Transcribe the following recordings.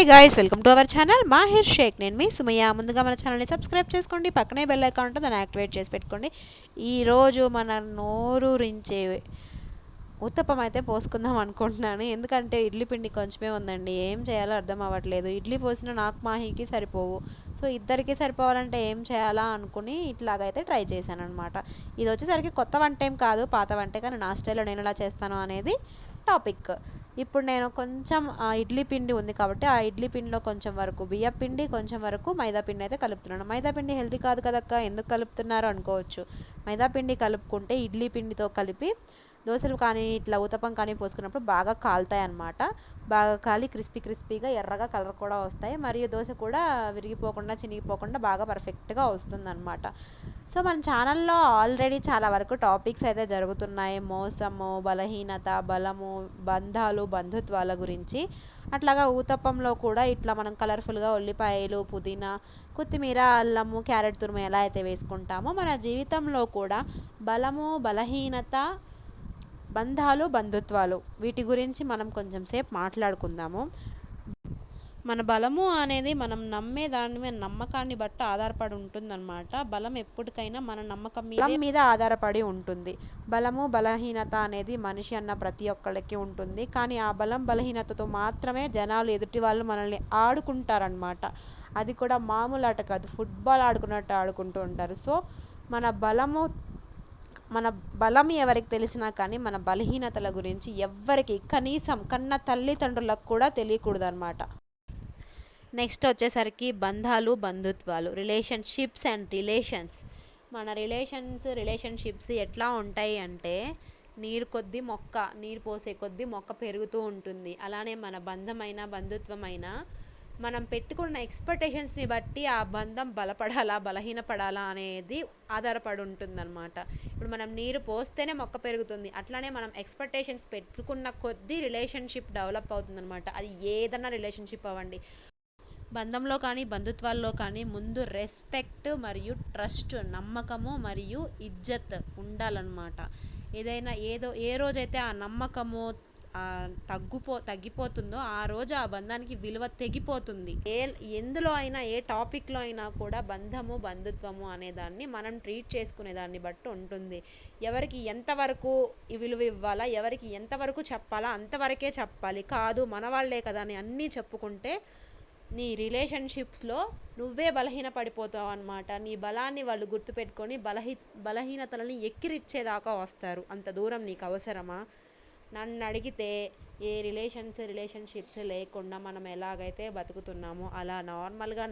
Hi guys welcome to our channel Mahir Shaikh నేను మీ Sumayya. ముందుగా మన ఛానల్ని సబ్స్క్రైబ్ చేసుకోండి. పక్కనే బెల్ అకౌంట్ దాన్ని యాక్టివేట్ చేసి పెట్టుకోండి. ఈరోజు మన నోరూరించే ఉత్తపం అయితే పోసుకుందాం అనుకుంటున్నాను. ఎందుకంటే ఇడ్లీ పిండి కొంచెమే ఉందండి. ఏం చేయాలో అర్థం అవ్వట్లేదు. ఇడ్లీ పోసిన నాకు మాహీకి సరిపోవు. సో ఇద్దరికి సరిపోవాలంటే ఏం చేయాలా అనుకుని ఇట్లాగైతే ట్రై చేశాను అనమాట ఇది వచ్చేసరికి కొత్త వంట ఏం కాదు పాత వంటే కానీ నా స్టైల్లో నేను ఎలా చేస్తాను అనేది టాపిక్. ఇప్పుడు నేను కొంచెం ఆ ఇడ్లీ పిండి ఉంది కాబట్టి ఆ ఇడ్లీ పిండిలో కొంచెం వరకు బియ్య పిండి కొంచెం వరకు మైదా పిండి అయితే కలుపుతున్నాను. మైదా పిండి హెల్తీ కాదు కదక్క? ఎందుకు కలుపుతున్నారు అనుకోవచ్చు. మైదా పిండి కలుపుకుంటే ఇడ్లీ పిండితో కలిపి దోశలు కానీ ఇట్లా ఉతపం కానీ పోసుకున్నప్పుడు బాగా కాలుతాయి అన్నమాట బాగా కాలి క్రిస్పీ క్రిస్పీగా ఎర్రగా కలర్ కూడా వస్తాయి. మరియు దోశ కూడా విరిగిపోకుండా చినిగిపోకుండా బాగా పర్ఫెక్ట్గా వస్తుందన్నమాట. సో మన ఛానల్లో ఆల్రెడీ చాలా వరకు టాపిక్స్ అయితే జరుగుతున్నాయి. మోసము బలహీనత బలము బంధాలు బంధుత్వాల గురించి. అట్లాగా ఊతప్పంలో కూడా ఇట్లా మనం కలర్ఫుల్గా ఉల్లిపాయలు పుదీనా కొత్తిమీర అల్లము క్యారెట్ తురుము ఎలా అయితే వేసుకుంటామో మన జీవితంలో కూడా బలము బలహీనత బంధాలు బంధుత్వాలు. వీటి గురించి మనం కొంచెం సేపు మాట్లాడుకుందాము. మన బలము అనేది మనం నమ్మే దాని మీద నమ్మకాన్ని బట్టి ఆధారపడి ఉంటుందన్నమాట. బలం ఎప్పటికైనా మన నమ్మకం మీద మీద ఆధారపడి ఉంటుంది. బలము బలహీనత అనేది మనిషి అన్న ప్రతి ఒక్కళ్ళకి ఉంటుంది. కానీ ఆ బలం బలహీనతతో మాత్రమే జనాలు ఎదుటి వాళ్ళు మనల్ని ఆడుకుంటారనమాట అది కూడా మామూలు ఆట కాదు. ఫుట్బాల్ ఆడుకున్నట్టు ఆడుకుంటూ ఉంటారు. సో మన బలము మన బలం ఎవరికి తెలిసినా కానీ మన బలహీనతల గురించి ఎవ్వరికి కనీసం కన్న తల్లిదండ్రులకు కూడా తెలియకూడదు అనమాట నెక్స్ట్ వచ్చేసరికి బంధాలు బంధుత్వాలు రిలేషన్షిప్స్ అండ్ రిలేషన్స్ మన రిలేషన్స్ రిలేషన్షిప్స్ ఎట్లా ఉంటాయి అంటే నీరు కొద్దీ మొక్క నీరు పోసే కొద్దీ మొక్క పెరుగుతూ ఉంటుంది. అలానే మన బంధమైన బంధుత్వమైన మనం పెట్టుకున్న ఎక్స్పెక్టేషన్స్ని బట్టి ఆ బంధం బలపడాలా బలహీనపడాలా అనేది ఆధారపడి ఉంటుందన్నమాట ఇప్పుడు మనం నీరు పోస్తేనే మొక్క పెరుగుతుంది. అట్లానే మనం ఎక్స్పెక్టేషన్స్ పెట్టుకున్న కొద్దీ రిలేషన్షిప్ డెవలప్ అవుతుందన్నమాట. అది ఏదన్నా రిలేషన్షిప్ అవ్వండి. బంధంలో కానీ బంధుత్వాల్లో కానీ ముందు రెస్పెక్ట్ మరియు ట్రస్ట్ నమ్మకము మరియు ఇజ్జత్ ఉండాలన్నమాట. ఏదైనా ఏదో ఏ రోజైతే ఆ నమ్మకము తగ్గిపో తగ్గిపోతుందో ఆ రోజు ఆ బంధానికి విలువ తెగిపోతుంది. ఏ ఎందులో అయినా ఏ టాపిక్లో అయినా కూడా బంధము బంధుత్వము అనేదాన్ని మనం ట్రీట్ చేసుకునే దాన్ని బట్టి ఉంటుంది. ఎవరికి ఎంతవరకు విలువ ఇవ్వాలా ఎవరికి ఎంతవరకు చెప్పాలా అంతవరకే చెప్పాలి. కాదు మన వాళ్ళే కదా అని అన్నీ చెప్పుకుంటే నీ రిలేషన్షిప్స్లో నువ్వే బలహీన పడిపోతావు అనమాట నీ బలాన్ని వాళ్ళు గుర్తుపెట్టుకొని బలహీ బలహీనతలని ఎక్కిరిచ్చేదాకా వస్తారు. అంత దూరం నీకు అవసరమా? నన్ను అడిగితే ఏ రిలేషన్స్ రిలేషన్షిప్స్ లేకుండా మనం ఎలాగైతే బతుకుతున్నామో అలా నార్మల్గా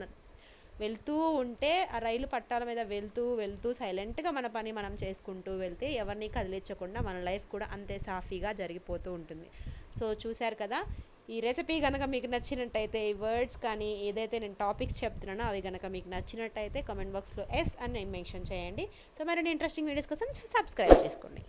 వెళ్తూ ఉంటే ఆ రైలు పట్టాల మీద వెళ్తూ వెళ్తూ సైలెంట్గా మన పని మనం చేసుకుంటూ వెళ్తే ఎవరిని కదిలించకుండా మన లైఫ్ కూడా అంతే సాఫీగా జరిగిపోతూ ఉంటుంది. సో చూశారు కదా? ఈ రెసిపీ కనుక మీకు నచ్చినట్టయితే ఈ వర్డ్స్ కానీ ఏదైతే నేను టాపిక్స్ చెప్తున్నానో అవి కనుక మీకు నచ్చినట్టయితే కామెంట్ బాక్స్లో ఎస్ అని మెన్షన్ చేయండి. సో మరిన్ని ఇంట్రెస్టింగ్ వీడియోస్ కోసం సబ్స్క్రైబ్ చేసుకోండి.